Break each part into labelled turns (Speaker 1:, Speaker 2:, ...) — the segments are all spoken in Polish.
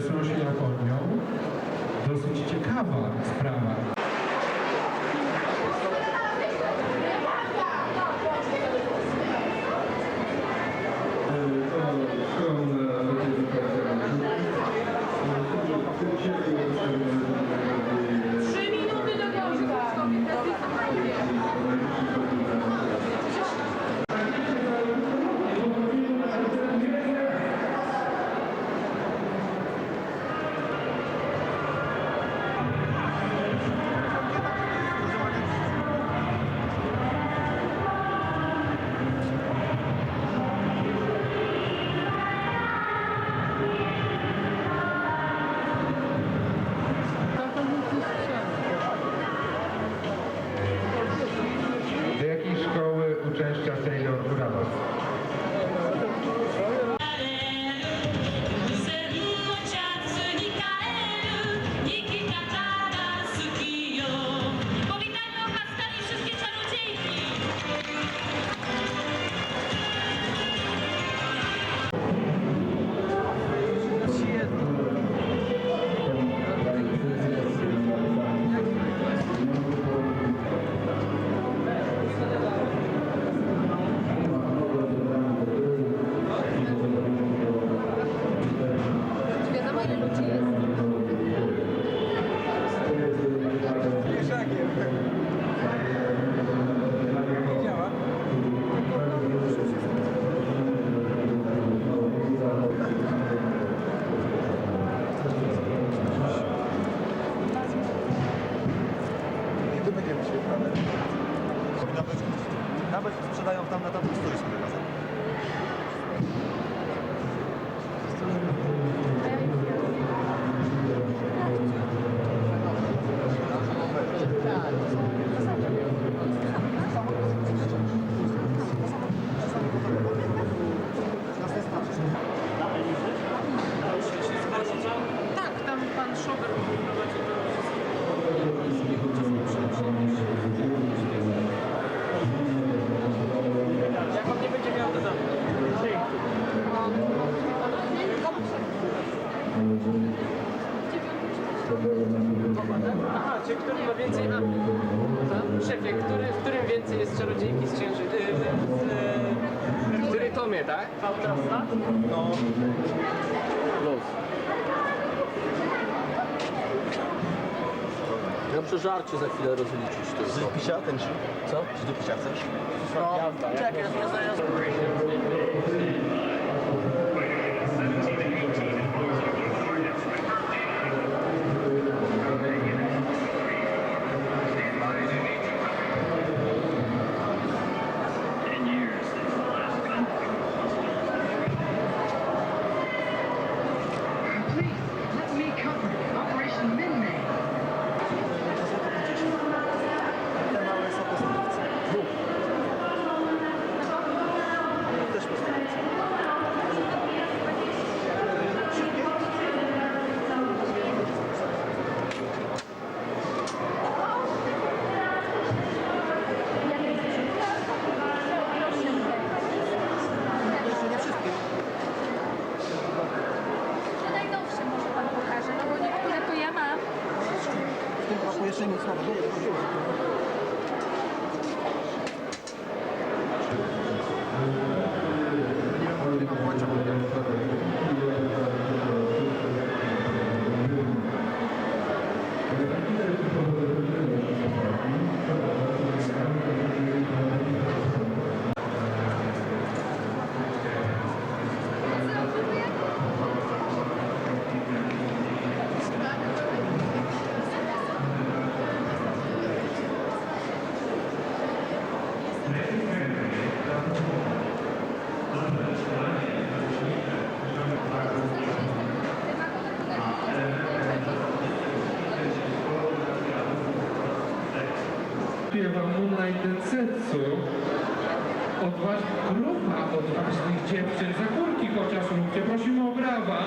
Speaker 1: jest roślakornią. Dosyć ciekawa sprawa.
Speaker 2: nawet, nawet sprzedają tam na tamtym stoisku.
Speaker 3: tak? Wałczosna?
Speaker 2: No.
Speaker 4: Plus. Na przeżarcie za chwilę
Speaker 2: rozliczysz
Speaker 4: to.
Speaker 2: Z pisia ten
Speaker 4: Co?
Speaker 2: Z do pisia chcesz?
Speaker 5: No,
Speaker 2: czekaj, rozwiązaj
Speaker 1: śpiewa Moonlight Densetsu odważ, grupa odważnych dziewczyn za kurki chociaż róbcie, prosimy o brawa.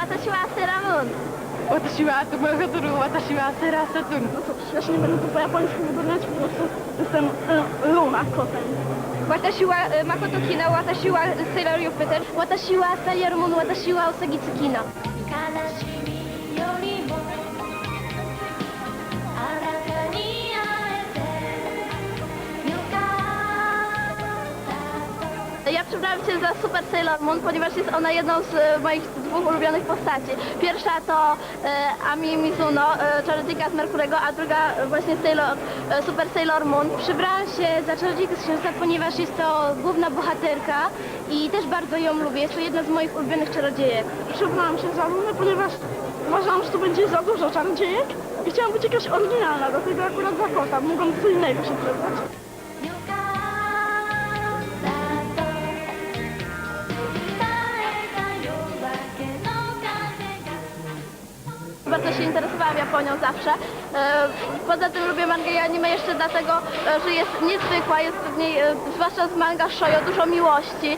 Speaker 5: E, Watashi wa Tsukunosugi, watashi wa Seramun.
Speaker 6: Watashi wa Tomohoturu, watashi wa Sera Saturn. Ja się nie będę tu po japońsku wypowiadać, po prostu jestem e, Luna kotem.
Speaker 5: Watashi wa e, Makoto Kino, watashi wa Sailor Jupiter, watashi wa Sailor Moon, watashi wa Usagi Tsukino.
Speaker 7: 悲しみより
Speaker 5: Ja przebrałam się za Super Sailor Moon, ponieważ jest ona jedną z e, moich dwóch ulubionych postaci. Pierwsza to e, Ami Mizuno, e, czarodziejka z Merkurego, a druga właśnie Sailor, Super Sailor Moon. Przybrałam się za czarodziejkę z księżyca, ponieważ jest to główna bohaterka i też bardzo ją lubię. Jest to jedna z moich ulubionych czarodziejek.
Speaker 6: Przebrałam się za Lunę, ponieważ uważałam, że tu będzie za dużo czarodziejek i chciałam być jakaś oryginalna, dlatego akurat za kota. Mogłam co innego się przebrać.
Speaker 5: Bardzo się interesowałam Japonią zawsze. E, Poza tym lubię mangę i anime jeszcze dlatego, e, że jest niezwykła, jest w niej, e, zwłaszcza z manga shoujo, dużo miłości,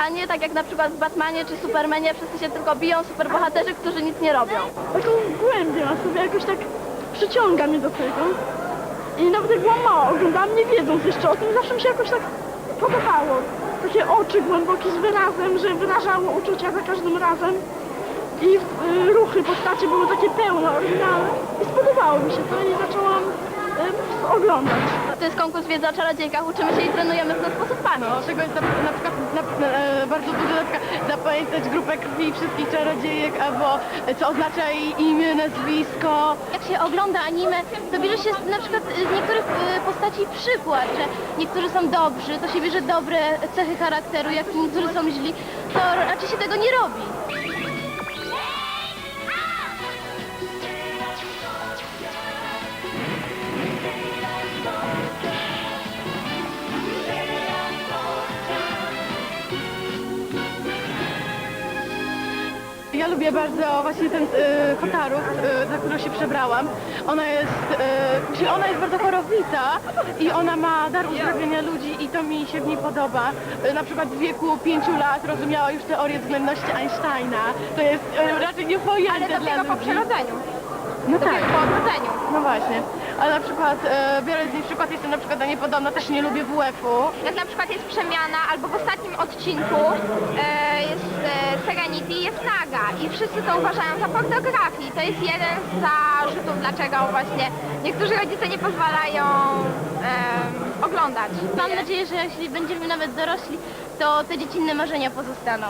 Speaker 5: a nie tak jak na przykład w Batmanie czy Supermanie, wszyscy się tylko biją, superbohaterzy, którzy nic nie robią.
Speaker 6: Taką głębię na sobie jakoś tak przyciąga mnie do tego. I nawet jak byłam mała, oglądałam nie wiedząc jeszcze o tym, zawsze mi się jakoś tak podobało. Takie oczy głębokie z wyrazem, że wyrażało uczucia za każdym razem. I y, ruchy postaci były takie pełne, oryginalne. I spodobało mi się to i zaczęłam y, oglądać.
Speaker 5: To jest konkurs wiedzy o czarodziejkach, uczymy się i trenujemy w ten sposób pamięć.
Speaker 6: No, tego jest na, na przykład na, e, bardzo dużo na przykład zapamiętać grupę krwi wszystkich czarodziejek, albo co oznacza jej imię, nazwisko.
Speaker 5: Jak się ogląda anime, to bierze się z- na przykład z niektórych e, postaci przykład, że niektórzy są dobrzy, to się bierze dobre cechy charakteru, jak niektórzy są źli, to raczej się tego nie robi.
Speaker 6: Ja lubię bardzo właśnie ten e, Hotaru, e, za którą się przebrałam. Ona jest, e, czyli ona jest bardzo chorowita i ona ma dar uzdrawiania ludzi i to mi się w niej podoba. E, na przykład w wieku pięciu lat rozumiała już teorię względności Einsteina. To jest e, raczej niepojęte dla ludzi.
Speaker 5: przerodzeniu.
Speaker 6: No tak.
Speaker 5: po odrodzeniu.
Speaker 6: No właśnie. Ale na przykład, e, biorąc z niej przykład, jestem na przykład do niej podobna, też nie lubię WF-u.
Speaker 5: Jak na przykład jest przemiana, albo w ostatnim odcinku e, jest e, Serenity, jest Naga i wszyscy to uważają za pornografię. To jest jeden z zarzutów, dlaczego właśnie niektórzy rodzice nie pozwalają e, oglądać. Mam nadzieję, że jeśli będziemy nawet dorośli, to te dziecinne marzenia pozostaną.